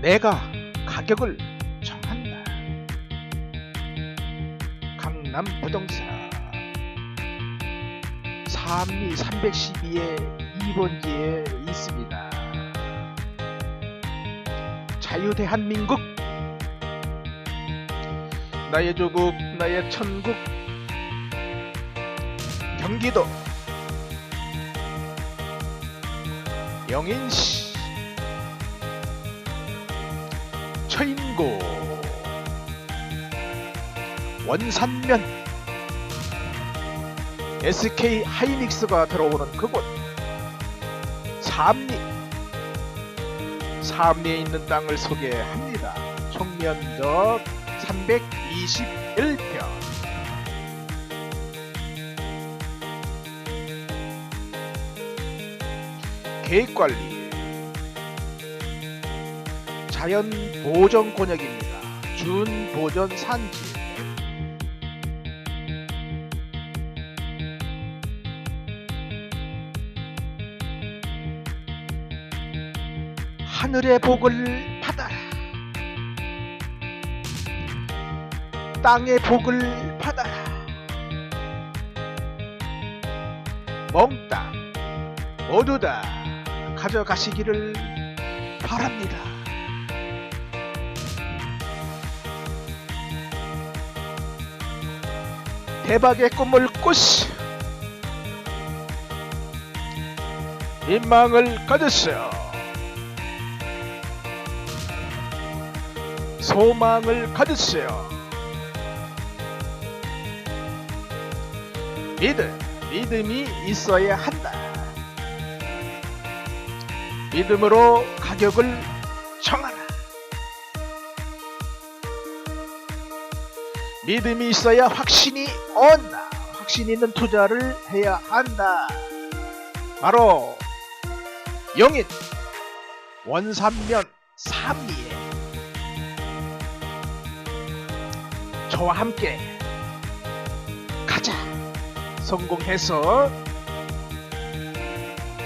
내가 가격을 정한다. 강남 부동산. 삼리 312의 2번지에 있습니다. 자유대한민국. 나의 조국 나의 천국. 경기도. 영인시 처인고. 원산면. SK 하이닉스가 들어오는 그곳. 삼리. 삼리에 있는 땅을 소개합니다. 총면적 321평. 계획관리 자연 보전 권역입니다. 준 보전 산지 하늘의 복을 받아라. 땅의 복을 받아라. 몽땅 모두 다 가져가시기를 바랍니다. 대박의 꿈을 꾸시 민망을 가졌어요. 소망을 가졌어요. 믿음, 믿음이 있어야 한다. 믿음으로 가격을 정하라. 믿음이 있어야 확신이 온다. 확신 있는 투자를 해야 한다. 바로 영인 원산면 3리에 저와 함께 가자. 성공해서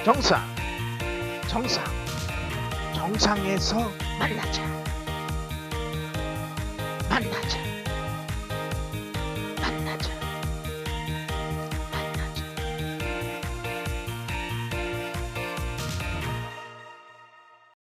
정상, 정상, 정상에서. 만나자.